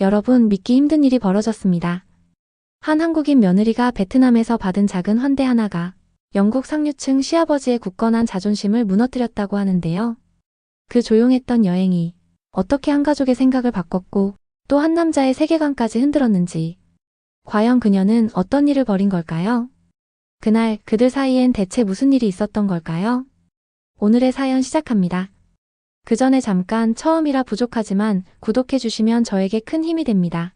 여러분 믿기 힘든 일이 벌어졌습니다. 한 한국인 며느리가 베트남에서 받은 작은 환대 하나가 영국 상류층 시아버지의 굳건한 자존심을 무너뜨렸다고 하는데요. 그 조용했던 여행이 어떻게 한 가족의 생각을 바꿨고 또 한 남자의 세계관까지 흔들었는지 과연 그녀는 어떤 일을 벌인 걸까요? 그날 그들 사이엔 대체 무슨 일이 있었던 걸까요? 오늘의 사연 시작합니다. 그 전에 잠깐 처음이라 부족하지만 구독해주시면 저에게 큰 힘이 됩니다.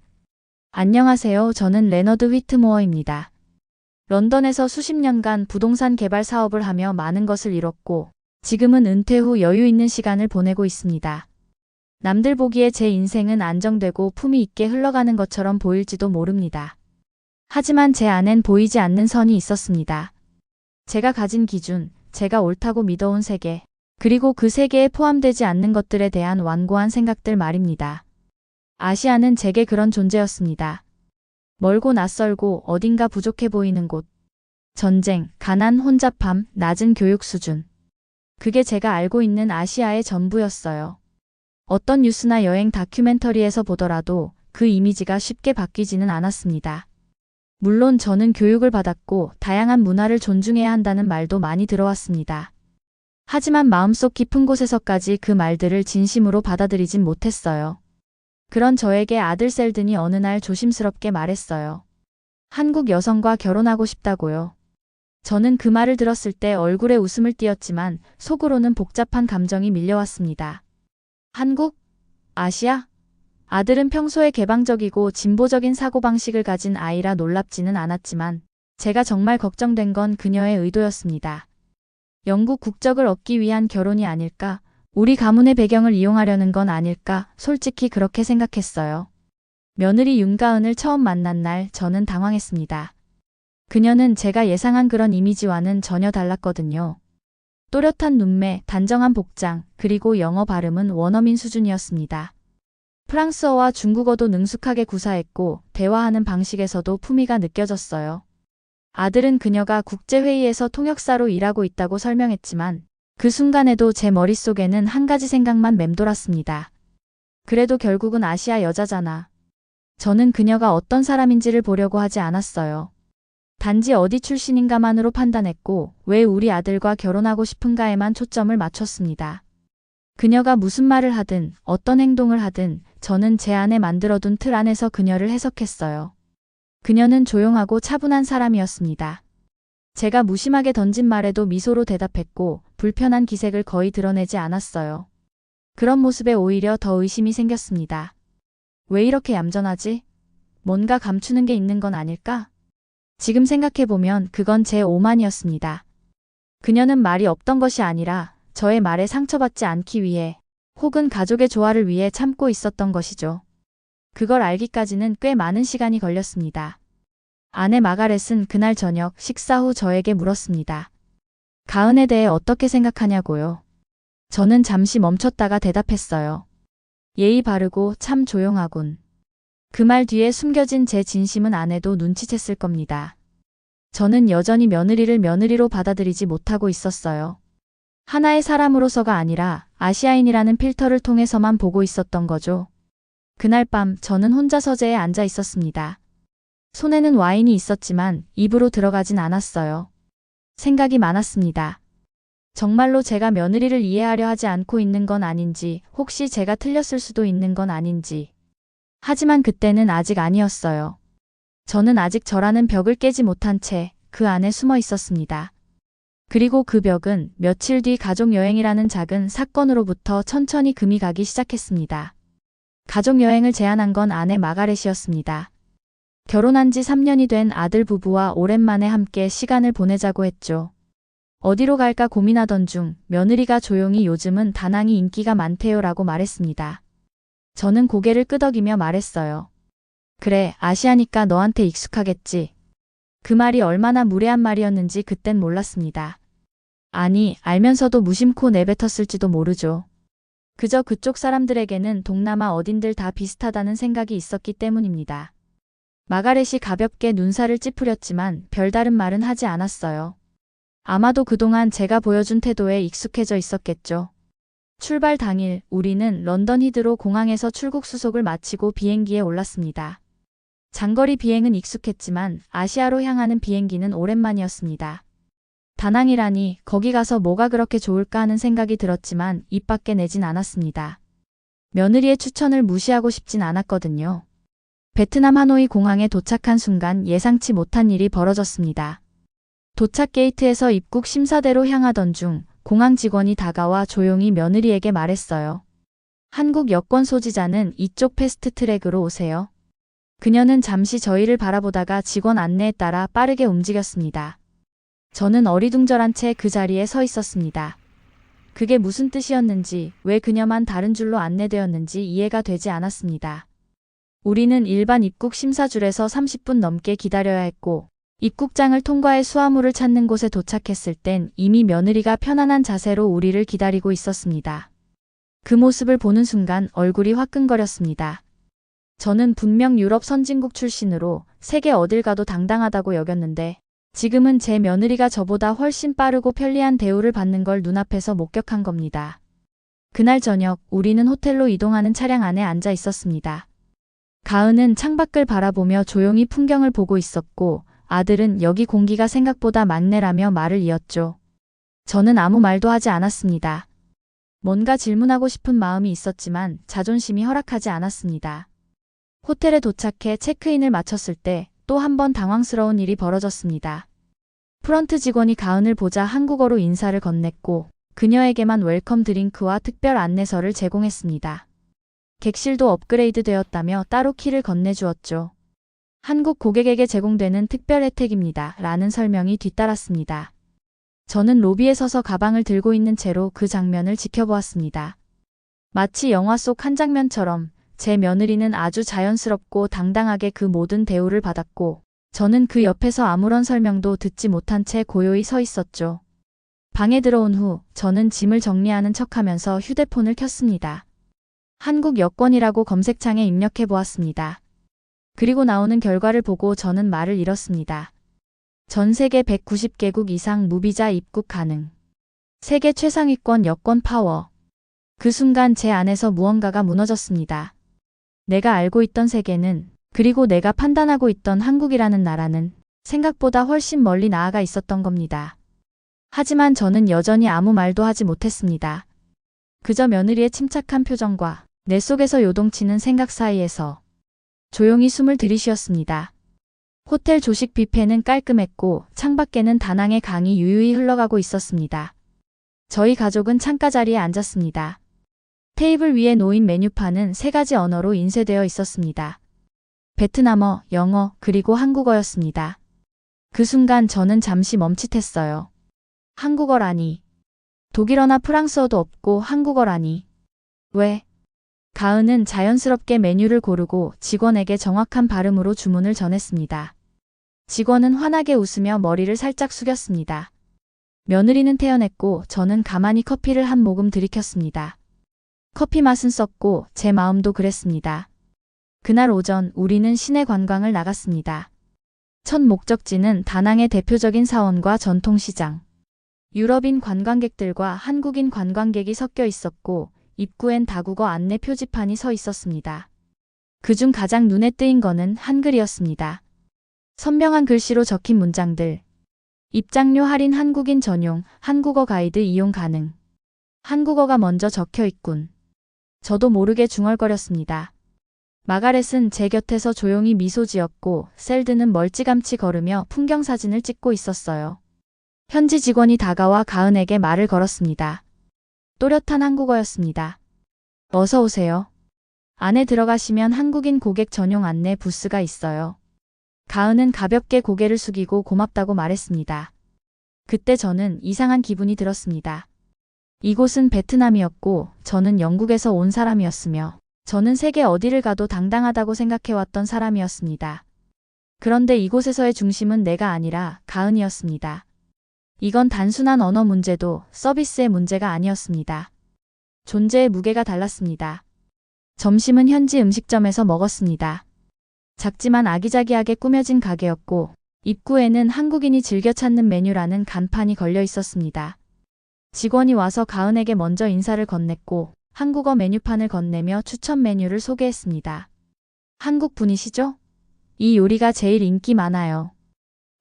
안녕하세요. 저는 레너드 휘트모어입니다. 런던에서 수십 년간 부동산 개발 사업을 하며 많은 것을 이뤘고, 지금은 은퇴 후 여유 있는 시간을 보내고 있습니다. 남들 보기에 제 인생은 안정되고 품위 있게 흘러가는 것처럼 보일지도 모릅니다. 하지만 제 안엔 보이지 않는 선이 있었습니다. 제가 가진 기준, 제가 옳다고 믿어온 세계, 그리고 그 세계에 포함되지 않는 것들에 대한 완고한 생각들 말입니다. 아시아는 제게 그런 존재였습니다. 멀고 낯설고 어딘가 부족해 보이는 곳. 전쟁, 가난, 혼잡함, 낮은 교육 수준. 그게 제가 알고 있는 아시아의 전부였어요. 어떤 뉴스나 여행 다큐멘터리에서 보더라도 그 이미지가 쉽게 바뀌지는 않았습니다. 물론 저는 교육을 받았고 다양한 문화를 존중해야 한다는 말도 많이 들어왔습니다. 하지만 마음속 깊은 곳에서까지 그 말들을 진심으로 받아들이진 못했어요. 그런 저에게 아들 셀든이 어느 날 조심스럽게 말했어요. 한국 여성과 결혼하고 싶다고요. 저는 그 말을 들었을 때 얼굴에 웃음을 띄었지만 속으로는 복잡한 감정이 밀려왔습니다. 한국? 아시아? 아들은 평소에 개방적이고 진보적인 사고방식을 가진 아이라 놀랍지는 않았지만 제가 정말 걱정된 건 그녀의 의도였습니다. 영국 국적을 얻기 위한 결혼이 아닐까? 우리 가문의 배경을 이용하려는 건 아닐까? 솔직히 그렇게 생각했어요. 며느리 윤가은을 처음 만난 날 저는 당황했습니다. 그녀는 제가 예상한 그런 이미지와는 전혀 달랐거든요. 또렷한 눈매, 단정한 복장, 그리고 영어 발음은 원어민 수준이었습니다. 프랑스어와 중국어도 능숙하게 구사했고 대화하는 방식에서도 품위가 느껴졌어요. 아들은 그녀가 국제회의에서 통역사로 일하고 있다고 설명했지만 그 순간에도 제 머릿속에는 한 가지 생각만 맴돌았습니다. 그래도 결국은 아시아 여자잖아. 저는 그녀가 어떤 사람인지를 보려고 하지 않았어요. 단지 어디 출신인가만으로 판단했고 왜 우리 아들과 결혼하고 싶은가에만 초점을 맞췄습니다. 그녀가 무슨 말을 하든 어떤 행동을 하든 저는 제 안에 만들어둔 틀 안에서 그녀를 해석했어요. 그녀는 조용하고 차분한 사람이었습니다. 제가 무심하게 던진 말에도 미소로 대답했고 불편한 기색을 거의 드러내지 않았어요. 그런 모습에 오히려 더 의심이 생겼습니다. 왜 이렇게 얌전하지? 뭔가 감추는 게 있는 건 아닐까? 지금 생각해보면 그건 제 오만이었습니다. 그녀는 말이 없던 것이 아니라 저의 말에 상처받지 않기 위해 혹은 가족의 조화를 위해 참고 있었던 것이죠. 그걸 알기까지는 꽤 많은 시간이 걸렸습니다. 아내 마가렛은 그날 저녁 식사 후 저에게 물었습니다. 가은에 대해 어떻게 생각하냐고요. 저는 잠시 멈췄다가 대답했어요. 예의 바르고 참 조용하군. 그 말 뒤에 숨겨진 제 진심은 아내도 눈치챘을 겁니다. 저는 여전히 며느리를 며느리로 받아들이지 못하고 있었어요. 하나의 사람으로서가 아니라 아시아인이라는 필터를 통해서만 보고 있었던 거죠. 그날 밤 저는 혼자 서재에 앉아 있었습니다. 손에는 와인이 있었지만 입으로 들어가진 않았어요. 생각이 많았습니다. 정말로 제가 며느리를 이해하려 하지 않고 있는 건 아닌지, 혹시 제가 틀렸을 수도 있는 건 아닌지. 하지만 그때는 아직 아니었어요. 저는 아직 저라는 벽을 깨지 못한 채 그 안에 숨어 있었습니다. 그리고 그 벽은 며칠 뒤 가족여행이라는 작은 사건으로부터 천천히 금이 가기 시작했습니다. 가족여행을 제안한 건 아내 마가렛이었습니다. 결혼한 지 3년이 된 아들 부부와 오랜만에 함께 시간을 보내자고 했죠. 어디로 갈까 고민하던 중 며느리가 조용히 요즘은 다낭이 인기가 많대요라고 말했습니다. 저는 고개를 끄덕이며 말했어요. 그래, 아시아니까 너한테 익숙하겠지. 그 말이 얼마나 무례한 말이었는지 그땐 몰랐습니다. 아니, 알면서도 무심코 내뱉었을지도 모르죠. 그저 그쪽 사람들에게는 동남아 어딘들 다 비슷하다는 생각이 있었기 때문입니다. 마가렛이 가볍게 눈살을 찌푸렸지만 별다른 말은 하지 않았어요. 아마도 그동안 제가 보여준 태도에 익숙해져 있었겠죠. 출발 당일 우리는 런던 히드로 공항에서 출국 수속을 마치고 비행기에 올랐습니다. 장거리 비행은 익숙했지만 아시아로 향하는 비행기는 오랜만이었습니다. 다낭이라니 거기 가서 뭐가 그렇게 좋을까 하는 생각이 들었지만 입 밖에 내진 않았습니다. 며느리의 추천을 무시하고 싶진 않았거든요. 베트남 하노이 공항에 도착한 순간 예상치 못한 일이 벌어졌습니다. 도착 게이트에서 입국 심사대로 향하던 중 공항 직원이 다가와 조용히 며느리에게 말했어요. 한국 여권 소지자는 이쪽 패스트 트랙으로 오세요. 그녀는 잠시 저희를 바라보다가 직원 안내에 따라 빠르게 움직였습니다. 저는 어리둥절한 채 그 자리에 서 있었습니다. 그게 무슨 뜻이었는지, 왜 그녀만 다른 줄로 안내되었는지 이해가 되지 않았습니다. 우리는 일반 입국 심사줄에서 30분 넘게 기다려야 했고, 입국장을 통과해 수화물을 찾는 곳에 도착했을 땐 이미 며느리가 편안한 자세로 우리를 기다리고 있었습니다. 그 모습을 보는 순간 얼굴이 화끈거렸습니다. 저는 분명 유럽 선진국 출신으로 세계 어딜 가도 당당하다고 여겼는데 지금은 제 며느리가 저보다 훨씬 빠르고 편리한 대우를 받는 걸 눈앞에서 목격한 겁니다. 그날 저녁 우리는 호텔로 이동하는 차량 안에 앉아 있었습니다. 가은은 창밖을 바라보며 조용히 풍경을 보고 있었고 아들은 여기 공기가 생각보다 맑네라며 말을 이었죠. 저는 아무 말도 하지 않았습니다. 뭔가 질문하고 싶은 마음이 있었지만 자존심이 허락하지 않았습니다. 호텔에 도착해 체크인을 마쳤을 때 또 한 번 당황스러운 일이 벌어졌습니다. 프런트 직원이 가은을 보자 한국어로 인사를 건넸고 그녀에게만 웰컴 드링크와 특별 안내서를 제공했습니다. 객실도 업그레이드 되었다며 따로 키를 건네주었죠. 한국 고객에게 제공되는 특별 혜택입니다. 라는 설명이 뒤따랐습니다. 저는 로비에 서서 가방을 들고 있는 채로 그 장면을 지켜보았습니다. 마치 영화 속 한 장면처럼 제 며느리는 아주 자연스럽고 당당하게 그 모든 대우를 받았고, 저는 그 옆에서 아무런 설명도 듣지 못한 채 고요히 서 있었죠. 방에 들어온 후 저는 짐을 정리하는 척하면서 휴대폰을 켰습니다. 한국 여권이라고 검색창에 입력해 보았습니다. 그리고 나오는 결과를 보고 저는 말을 잃었습니다. 전 세계 190개국 이상 무비자 입국 가능. 세계 최상위권 여권 파워. 그 순간 제 안에서 무언가가 무너졌습니다. 내가 알고 있던 세계는, 그리고 내가 판단하고 있던 한국이라는 나라는 생각보다 훨씬 멀리 나아가 있었던 겁니다. 하지만 저는 여전히 아무 말도 하지 못했습니다. 그저 며느리의 침착한 표정과 내 속에서 요동치는 생각 사이에서 조용히 숨을 들이쉬었습니다. 호텔 조식 뷔페는 깔끔했고 창밖에는 다낭의 강이 유유히 흘러가고 있었습니다. 저희 가족은 창가 자리에 앉았습니다. 테이블 위에 놓인 메뉴판은 세 가지 언어로 인쇄되어 있었습니다. 베트남어, 영어, 그리고 한국어였습니다. 그 순간 저는 잠시 멈칫했어요. 한국어라니. 독일어나 프랑스어도 없고 한국어라니. 왜? 가은은 자연스럽게 메뉴를 고르고 직원에게 정확한 발음으로 주문을 전했습니다. 직원은 환하게 웃으며 머리를 살짝 숙였습니다. 며느리는 태연했고 저는 가만히 커피를 한 모금 들이켰습니다. 커피 맛은 썼고 제 마음도 그랬습니다. 그날 오전 우리는 시내 관광을 나갔습니다. 첫 목적지는 다낭의 대표적인 사원과 전통시장. 유럽인 관광객들과 한국인 관광객이 섞여 있었고 입구엔 다국어 안내 표지판이 서 있었습니다. 그중 가장 눈에 띄인 거는 한글이었습니다. 선명한 글씨로 적힌 문장들. 입장료 할인 한국인 전용, 한국어 가이드 이용 가능. 한국어가 먼저 적혀 있군. 저도 모르게 중얼거렸습니다. 마가렛은 제 곁에서 조용히 미소 지었고 셀드는 멀찌감치 걸으며 풍경 사진을 찍고 있었어요. 현지 직원이 다가와 가은에게 말을 걸었습니다. 또렷한 한국어였습니다. 어서 오세요. 안에 들어가시면 한국인 고객 전용 안내 부스가 있어요. 가은은 가볍게 고개를 숙이고 고맙다고 말했습니다. 그때 저는 이상한 기분이 들었습니다. 이곳은 베트남이었고 저는 영국에서 온 사람이었으며 저는 세계 어디를 가도 당당하다고 생각해왔던 사람이었습니다. 그런데 이곳에서의 중심은 내가 아니라 가은이었습니다. 이건 단순한 언어 문제도 서비스의 문제가 아니었습니다. 존재의 무게가 달랐습니다. 점심은 현지 음식점에서 먹었습니다. 작지만 아기자기하게 꾸며진 가게였고 입구에는 한국인이 즐겨 찾는 메뉴라는 간판이 걸려 있었습니다. 직원이 와서 가은에게 먼저 인사를 건넸고 한국어 메뉴판을 건네며 추천 메뉴를 소개했습니다. 한국 분이시죠? 이 요리가 제일 인기 많아요.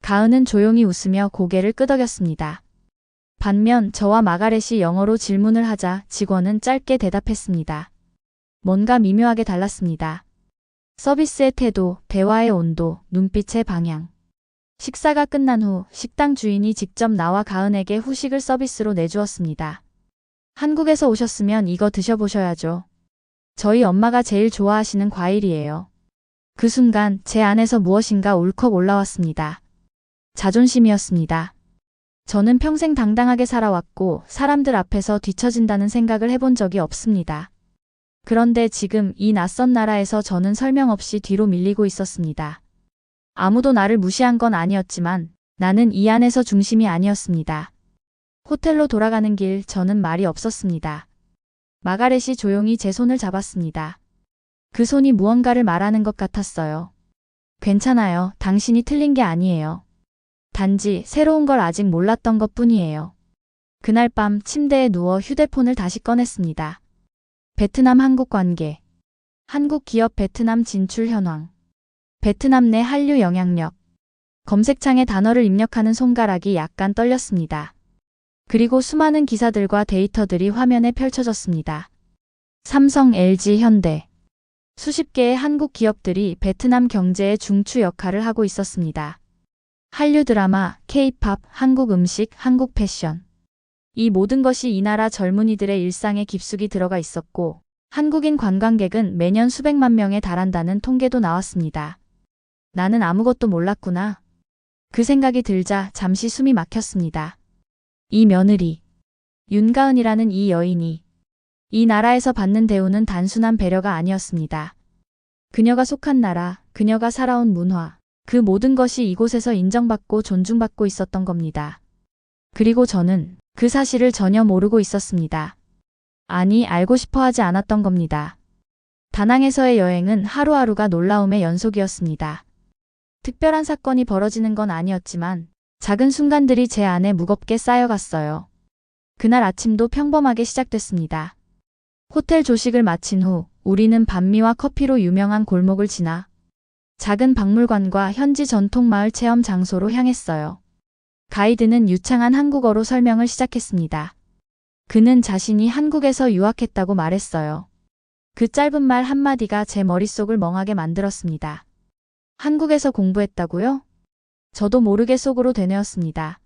가은은 조용히 웃으며 고개를 끄덕였습니다. 반면 저와 마가렛이 영어로 질문을 하자 직원은 짧게 대답했습니다. 뭔가 미묘하게 달랐습니다. 서비스의 태도, 대화의 온도, 눈빛의 방향. 식사가 끝난 후 식당 주인이 직접 나와 가은에게 후식을 서비스로 내주었습니다. 한국에서 오셨으면 이거 드셔보셔야죠. 저희 엄마가 제일 좋아하시는 과일이에요. 그 순간 제 안에서 무엇인가 울컥 올라왔습니다. 자존심이었습니다. 저는 평생 당당하게 살아왔고 사람들 앞에서 뒤처진다는 생각을 해본 적이 없습니다. 그런데 지금 이 낯선 나라에서 저는 설명 없이 뒤로 밀리고 있었습니다. 아무도 나를 무시한 건 아니었지만 나는 이 안에서 중심이 아니었습니다. 호텔로 돌아가는 길 저는 말이 없었습니다. 마가렛이 조용히 제 손을 잡았습니다. 그 손이 무언가를 말하는 것 같았어요. 괜찮아요. 당신이 틀린 게 아니에요. 단지 새로운 걸 아직 몰랐던 것 뿐이에요. 그날 밤 침대에 누워 휴대폰을 다시 꺼냈습니다. 베트남 한국 관계. 한국 기업 베트남 진출 현황. 베트남 내 한류 영향력. 검색창에 단어를 입력하는 손가락이 약간 떨렸습니다. 그리고 수많은 기사들과 데이터들이 화면에 펼쳐졌습니다. 삼성, LG, 현대. 수십 개의 한국 기업들이 베트남 경제의 중추 역할을 하고 있었습니다. 한류 드라마, K-팝, 한국 음식, 한국 패션. 이 모든 것이 이 나라 젊은이들의 일상에 깊숙이 들어가 있었고, 한국인 관광객은 매년 수백만 명에 달한다는 통계도 나왔습니다. 나는 아무것도 몰랐구나. 그 생각이 들자 잠시 숨이 막혔습니다. 이 며느리, 윤가은이라는 이 여인이 이 나라에서 받는 대우는 단순한 배려가 아니었습니다. 그녀가 속한 나라, 그녀가 살아온 문화, 그 모든 것이 이곳에서 인정받고 존중받고 있었던 겁니다. 그리고 저는 그 사실을 전혀 모르고 있었습니다. 아니, 알고 싶어 하지 않았던 겁니다. 다낭에서의 여행은 하루하루가 놀라움의 연속이었습니다. 특별한 사건이 벌어지는 건 아니었지만 작은 순간들이 제 안에 무겁게 쌓여갔어요. 그날 아침도 평범하게 시작됐습니다. 호텔 조식을 마친 후 우리는 반미와 커피로 유명한 골목을 지나 작은 박물관과 현지 전통 마을 체험 장소로 향했어요. 가이드는 유창한 한국어로 설명을 시작했습니다. 그는 자신이 한국에서 유학했다고 말했어요. 그 짧은 말 한마디가 제 머릿속을 멍하게 만들었습니다. 한국에서 공부했다고요? 저도 모르게 속으로 되뇌었습니다.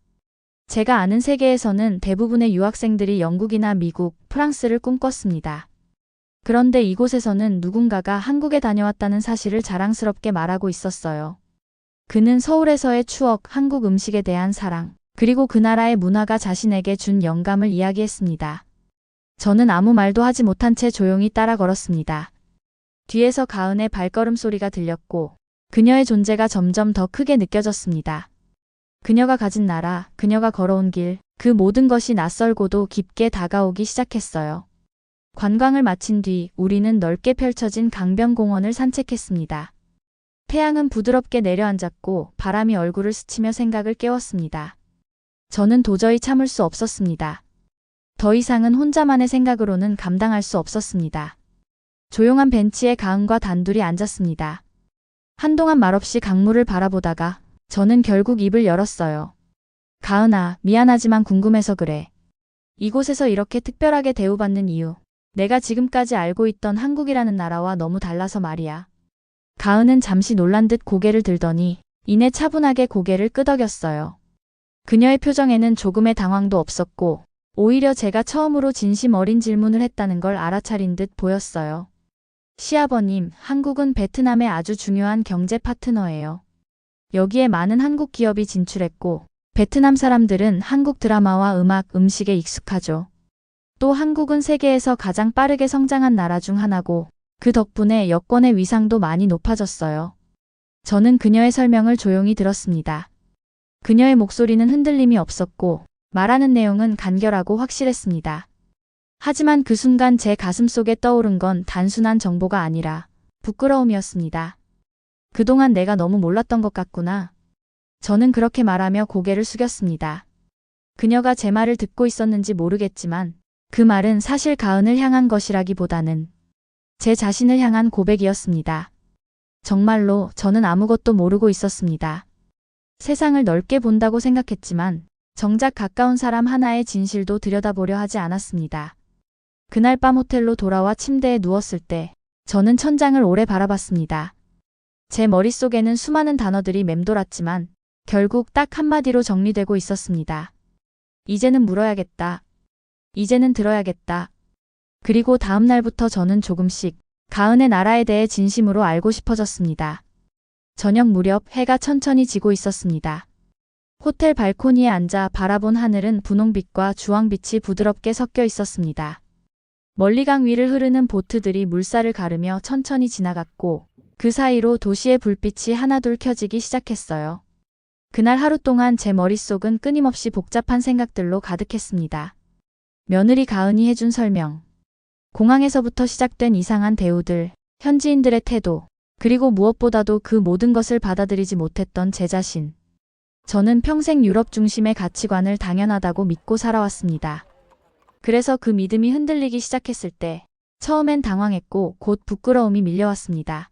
제가 아는 세계에서는 대부분의 유학생들이 영국이나 미국, 프랑스를 꿈꿨습니다. 그런데 이곳에서는 누군가가 한국에 다녀왔다는 사실을 자랑스럽게 말하고 있었어요. 그는 서울에서의 추억, 한국 음식에 대한 사랑, 그리고 그 나라의 문화가 자신에게 준 영감을 이야기했습니다. 저는 아무 말도 하지 못한 채 조용히 따라 걸었습니다. 뒤에서 가은의 발걸음 소리가 들렸고, 그녀의 존재가 점점 더 크게 느껴졌습니다. 그녀가 가진 나라, 그녀가 걸어온 길, 그 모든 것이 낯설고도 깊게 다가오기 시작했어요. 관광을 마친 뒤 우리는 넓게 펼쳐진 강변공원을 산책했습니다. 태양은 부드럽게 내려앉았고 바람이 얼굴을 스치며 생각을 깨웠습니다. 저는 도저히 참을 수 없었습니다. 더 이상은 혼자만의 생각으로는 감당할 수 없었습니다. 조용한 벤치에 가은과 단둘이 앉았습니다. 한동안 말없이 강물을 바라보다가 저는 결국 입을 열었어요. 가은아, 미안하지만 궁금해서 그래. 이곳에서 이렇게 특별하게 대우받는 이유. 내가 지금까지 알고 있던 한국이라는 나라와 너무 달라서 말이야. 가은은 잠시 놀란 듯 고개를 들더니 이내 차분하게 고개를 끄덕였어요. 그녀의 표정에는 조금의 당황도 없었고 오히려 제가 처음으로 진심 어린 질문을 했다는 걸 알아차린 듯 보였어요. 시아버님, 한국은 베트남의 아주 중요한 경제 파트너예요. 여기에 많은 한국 기업이 진출했고 베트남 사람들은 한국 드라마와 음악, 음식에 익숙하죠. 또 한국은 세계에서 가장 빠르게 성장한 나라 중 하나고 그 덕분에 여권의 위상도 많이 높아졌어요. 저는 그녀의 설명을 조용히 들었습니다. 그녀의 목소리는 흔들림이 없었고 말하는 내용은 간결하고 확실했습니다. 하지만 그 순간 제 가슴 속에 떠오른 건 단순한 정보가 아니라 부끄러움이었습니다. 그동안 내가 너무 몰랐던 것 같구나. 저는 그렇게 말하며 고개를 숙였습니다. 그녀가 제 말을 듣고 있었는지 모르겠지만 그 말은 사실 가은을 향한 것이라기보다는 제 자신을 향한 고백이었습니다. 정말로 저는 아무것도 모르고 있었습니다. 세상을 넓게 본다고 생각했지만 정작 가까운 사람 하나의 진실도 들여다보려 하지 않았습니다. 그날 밤 호텔로 돌아와 침대에 누웠을 때 저는 천장을 오래 바라봤습니다. 제 머릿속에는 수많은 단어들이 맴돌았지만 결국 딱 한마디로 정리되고 있었습니다. 이제는 물어야겠다. 이제는 들어야겠다. 그리고 다음 날부터 저는 조금씩 가은의 나라에 대해 진심으로 알고 싶어졌습니다. 저녁 무렵 해가 천천히 지고 있었습니다. 호텔 발코니에 앉아 바라본 하늘은 분홍빛과 주황빛이 부드럽게 섞여 있었습니다. 멀리 강 위를 흐르는 보트들이 물살을 가르며 천천히 지나갔고 그 사이로 도시의 불빛이 하나둘 켜지기 시작했어요. 그날 하루 동안 제 머릿속은 끊임없이 복잡한 생각들로 가득했습니다. 며느리 가은이 해준 설명, 공항에서부터 시작된 이상한 대우들, 현지인들의 태도, 그리고 무엇보다도 그 모든 것을 받아들이지 못했던 제 자신. 저는 평생 유럽 중심의 가치관을 당연하다고 믿고 살아왔습니다. 그래서 그 믿음이 흔들리기 시작했을 때 처음엔 당황했고 곧 부끄러움이 밀려왔습니다.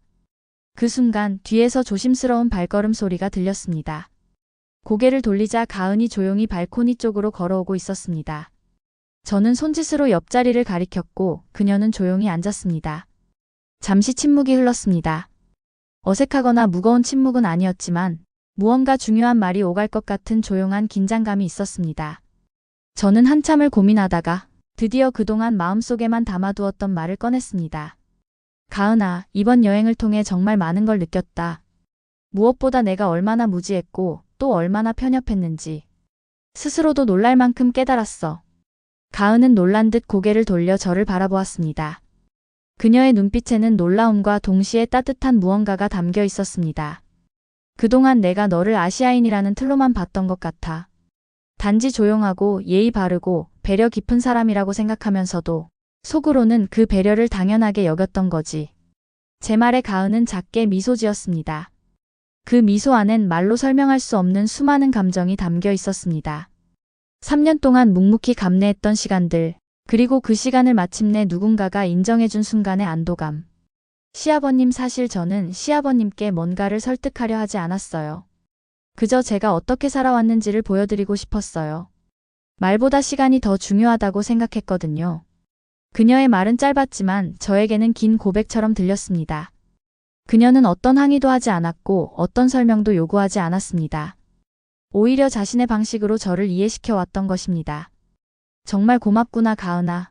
그 순간 뒤에서 조심스러운 발걸음 소리가 들렸습니다. 고개를 돌리자 가은이 조용히 발코니 쪽으로 걸어오고 있었습니다. 저는 손짓으로 옆자리를 가리켰고 그녀는 조용히 앉았습니다. 잠시 침묵이 흘렀습니다. 어색하거나 무거운 침묵은 아니었지만 무언가 중요한 말이 오갈 것 같은 조용한 긴장감이 있었습니다. 저는 한참을 고민하다가 드디어 그동안 마음속에만 담아두었던 말을 꺼냈습니다. 가은아, 이번 여행을 통해 정말 많은 걸 느꼈다. 무엇보다 내가 얼마나 무지했고 또 얼마나 편협했는지. 스스로도 놀랄 만큼 깨달았어. 가은은 놀란 듯 고개를 돌려 저를 바라보았습니다. 그녀의 눈빛에는 놀라움과 동시에 따뜻한 무언가가 담겨 있었습니다. 그동안 내가 너를 아시아인이라는 틀로만 봤던 것 같아. 단지 조용하고 예의 바르고 배려 깊은 사람이라고 생각하면서도 속으로는 그 배려를 당연하게 여겼던 거지. 제 말에 가은은 작게 미소 지었습니다. 그 미소 안엔 말로 설명할 수 없는 수많은 감정이 담겨 있었습니다. 3년 동안 묵묵히 감내했던 시간들, 그리고 그 시간을 마침내 누군가가 인정해준 순간의 안도감. 시아버님 사실 저는 시아버님께 뭔가를 설득하려 하지 않았어요. 그저 제가 어떻게 살아왔는지를 보여드리고 싶었어요. 말보다 시간이 더 중요하다고 생각했거든요. 그녀의 말은 짧았지만 저에게는 긴 고백처럼 들렸습니다. 그녀는 어떤 항의도 하지 않았고 어떤 설명도 요구하지 않았습니다. 오히려 자신의 방식으로 저를 이해시켜 왔던 것입니다. 정말 고맙구나, 가은아.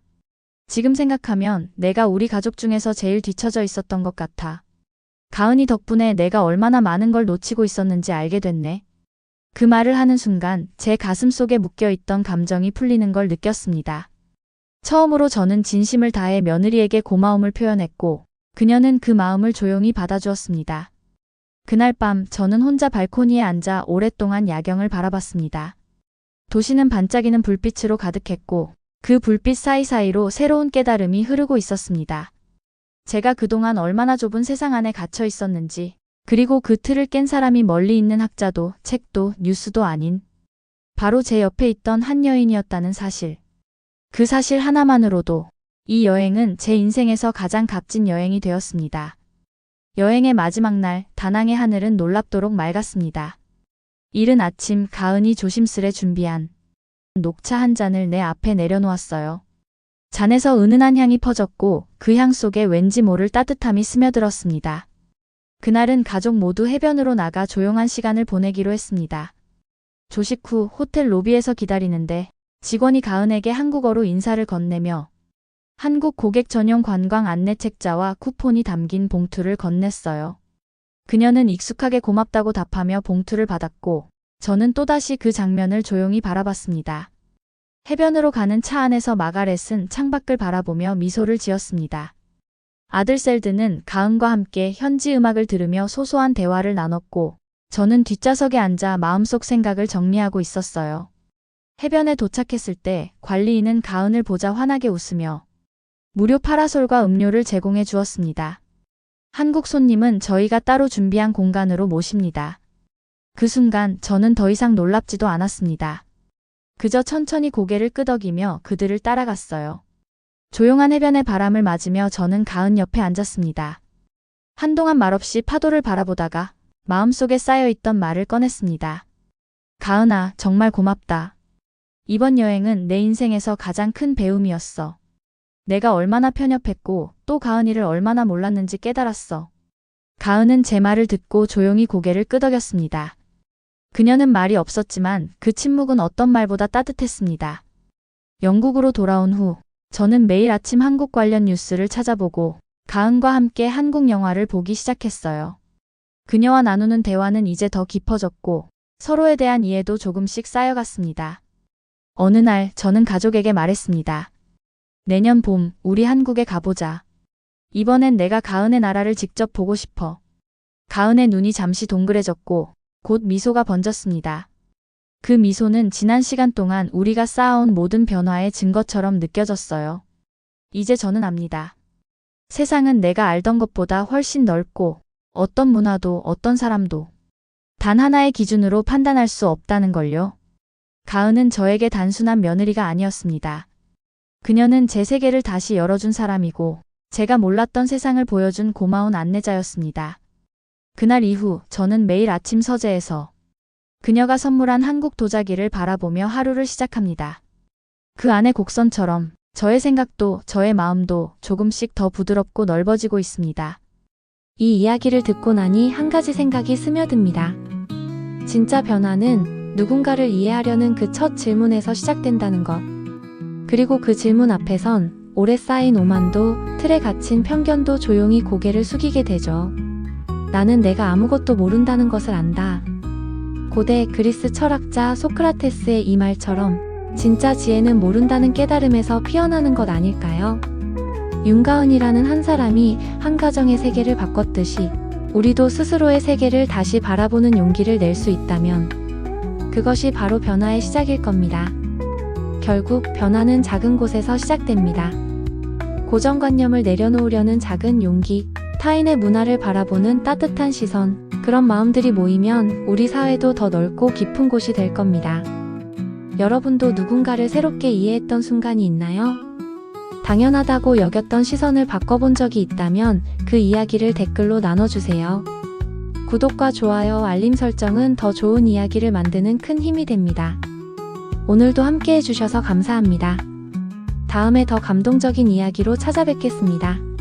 지금 생각하면 내가 우리 가족 중에서 제일 뒤처져 있었던 것 같아. 가은이 덕분에 내가 얼마나 많은 걸 놓치고 있었는지 알게 됐네. 그 말을 하는 순간 제 가슴 속에 묶여 있던 감정이 풀리는 걸 느꼈습니다. 처음으로 저는 진심을 다해 며느리에게 고마움을 표현했고, 그녀는 그 마음을 조용히 받아주었습니다. 그날 밤 저는 혼자 발코니에 앉아 오랫동안 야경을 바라봤습니다. 도시는 반짝이는 불빛으로 가득했고, 그 불빛 사이사이로 새로운 깨달음이 흐르고 있었습니다. 제가 그동안 얼마나 좁은 세상 안에 갇혀 있었는지, 그리고 그 틀을 깬 사람이 멀리 있는 학자도, 책도, 뉴스도 아닌, 바로 제 옆에 있던 한 여인이었다는 사실. 그 사실 하나만으로도 이 여행은 제 인생에서 가장 값진 여행이 되었습니다. 여행의 마지막 날, 다낭의 하늘은 놀랍도록 맑았습니다. 이른 아침 가은이 조심스레 준비한 녹차 한 잔을 내 앞에 내려놓았어요. 잔에서 은은한 향이 퍼졌고 그 향 속에 왠지 모를 따뜻함이 스며들었습니다. 그날은 가족 모두 해변으로 나가 조용한 시간을 보내기로 했습니다. 조식 후 호텔 로비에서 기다리는데 직원이 가은에게 한국어로 인사를 건네며 한국 고객 전용 관광 안내 책자와 쿠폰이 담긴 봉투를 건넸어요. 그녀는 익숙하게 고맙다고 답하며 봉투를 받았고 저는 또다시 그 장면을 조용히 바라봤습니다. 해변으로 가는 차 안에서 마가렛은 창밖을 바라보며 미소를 지었습니다. 아들 셀드는 가은과 함께 현지 음악을 들으며 소소한 대화를 나눴고 저는 뒷좌석에 앉아 마음속 생각을 정리하고 있었어요. 해변에 도착했을 때 관리인은 가은을 보자 환하게 웃으며 무료 파라솔과 음료를 제공해 주었습니다. 한국 손님은 저희가 따로 준비한 공간으로 모십니다. 그 순간 저는 더 이상 놀랍지도 않았습니다. 그저 천천히 고개를 끄덕이며 그들을 따라갔어요. 조용한 해변의 바람을 맞으며 저는 가은 옆에 앉았습니다. 한동안 말없이 파도를 바라보다가 마음속에 쌓여있던 말을 꺼냈습니다. 가은아, 정말 고맙다. 이번 여행은 내 인생에서 가장 큰 배움이었어. 내가 얼마나 편협했고 또 가은이를 얼마나 몰랐는지 깨달았어. 가은은 제 말을 듣고 조용히 고개를 끄덕였습니다. 그녀는 말이 없었지만 그 침묵은 어떤 말보다 따뜻했습니다. 영국으로 돌아온 후 저는 매일 아침 한국 관련 뉴스를 찾아보고 가은과 함께 한국 영화를 보기 시작했어요. 그녀와 나누는 대화는 이제 더 깊어졌고 서로에 대한 이해도 조금씩 쌓여갔습니다. 어느 날 저는 가족에게 말했습니다. 내년 봄 우리 한국에 가보자. 이번엔 내가 가은의 나라를 직접 보고 싶어. 가은의 눈이 잠시 동그래졌고 곧 미소가 번졌습니다. 그 미소는 지난 시간 동안 우리가 쌓아온 모든 변화의 증거처럼 느껴졌어요. 이제 저는 압니다. 세상은 내가 알던 것보다 훨씬 넓고 어떤 문화도 어떤 사람도 단 하나의 기준으로 판단할 수 없다는 걸요. 가은은 저에게 단순한 며느리가 아니었습니다. 그녀는 제 세계를 다시 열어준 사람이고 제가 몰랐던 세상을 보여준 고마운 안내자였습니다. 그날 이후 저는 매일 아침 서재에서 그녀가 선물한 한국 도자기를 바라보며 하루를 시작합니다. 그 안의 곡선처럼 저의 생각도 저의 마음도 조금씩 더 부드럽고 넓어지고 있습니다. 이 이야기를 듣고 나니 한 가지 생각이 스며듭니다. 진짜 변화는 누군가를 이해하려는 그 첫 질문에서 시작된다는 것. 그리고 그 질문 앞에선 오래 쌓인 오만도, 틀에 갇힌 편견도 조용히 고개를 숙이게 되죠. 나는 내가 아무것도 모른다는 것을 안다. 고대 그리스 철학자 소크라테스의 이 말처럼 진짜 지혜는 모른다는 깨달음에서 피어나는 것 아닐까요? 윤가은이라는 한 사람이 한 가정의 세계를 바꿨듯이 우리도 스스로의 세계를 다시 바라보는 용기를 낼 수 있다면 그것이 바로 변화의 시작일 겁니다. 결국 변화는 작은 곳에서 시작됩니다. 고정관념을 내려놓으려는 작은 용기, 타인의 문화를 바라보는 따뜻한 시선, 그런 마음들이 모이면 우리 사회도 더 넓고 깊은 곳이 될 겁니다. 여러분도 누군가를 새롭게 이해했던 순간이 있나요? 당연하다고 여겼던 시선을 바꿔본 적이 있다면 그 이야기를 댓글로 나눠주세요. 구독과 좋아요, 알림 설정은 더 좋은 이야기를 만드는 큰 힘이 됩니다. 오늘도 함께 해주셔서 감사합니다. 다음에 더 감동적인 이야기로 찾아뵙겠습니다.